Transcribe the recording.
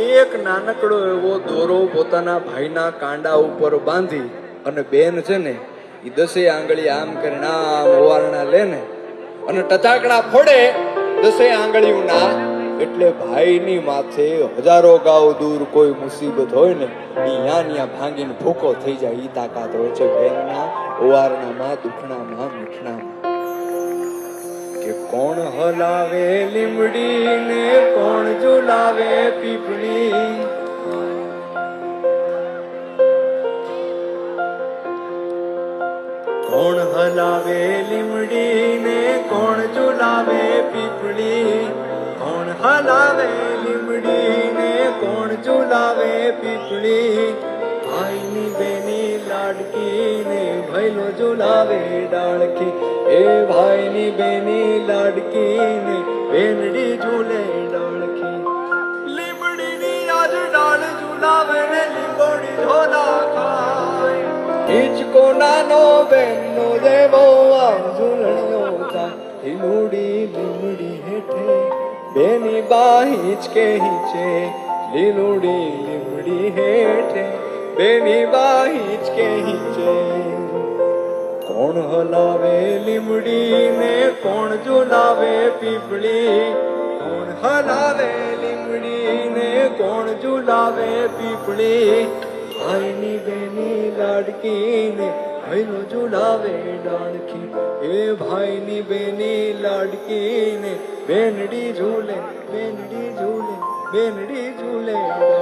એક નાનકડો એવો દોરો પોતાના ભાઈના કાંડા ઉપર બાંધી અને બેન છે ને એ દસે આંગળી આમ કરીને આમ ઓવારણા લે ને અને ટચાકડા ફોડે, દસે આંગળીઓના. એટલે ભાઈની માથે હજારો ગાઉ દૂર કોઈ મુસીબત હોય ને ત્યાં યા ભાંગીને ભૂકો થઈ જાય એ તાકાત હોય છે બેનના ઓવારણામાં, દુખણામાં, મીઠણામાં. કે કોણ હલાવે લીમડી ને ઝુલાવે પીપળી કોણ હલાવે લીમડી ને કોણ ઝુલાવે પીપળી? કોણ હલાવે લીમડી ને કોણ ઝુલાવે પીપળી? ભાઈની બેની લાડકી ને ભૈલો ઝુલાવે ડાળકી એ ભાઈની બેની લાડકી ને બેનડી ઝૂલે ને લીંબોડી ઝોલા ખાય. હિચકો નાનો બેનનો દેવો આમ ઝૂલણનો થાય લીલુડી લીમડી હેઠે, બેની બા હિચકે હિચે. લીલુડી લીમડી હેઠે, બેની બા હિચકે હિચે. કોણ હલાવે લીમડી ને કોણ ઝુલાવે પીપળી? કોણ હલાવે લીમડી કોણ ઝુલાવે પીપળી? ભાઈની બેની લાડકીને ભાઈનો ઝુલાવે ડાળખી. એ ભાઈની બેની લાડકીને બેનડી ઝૂલે બેનડી ઝૂલે બેનડી ઝૂલે.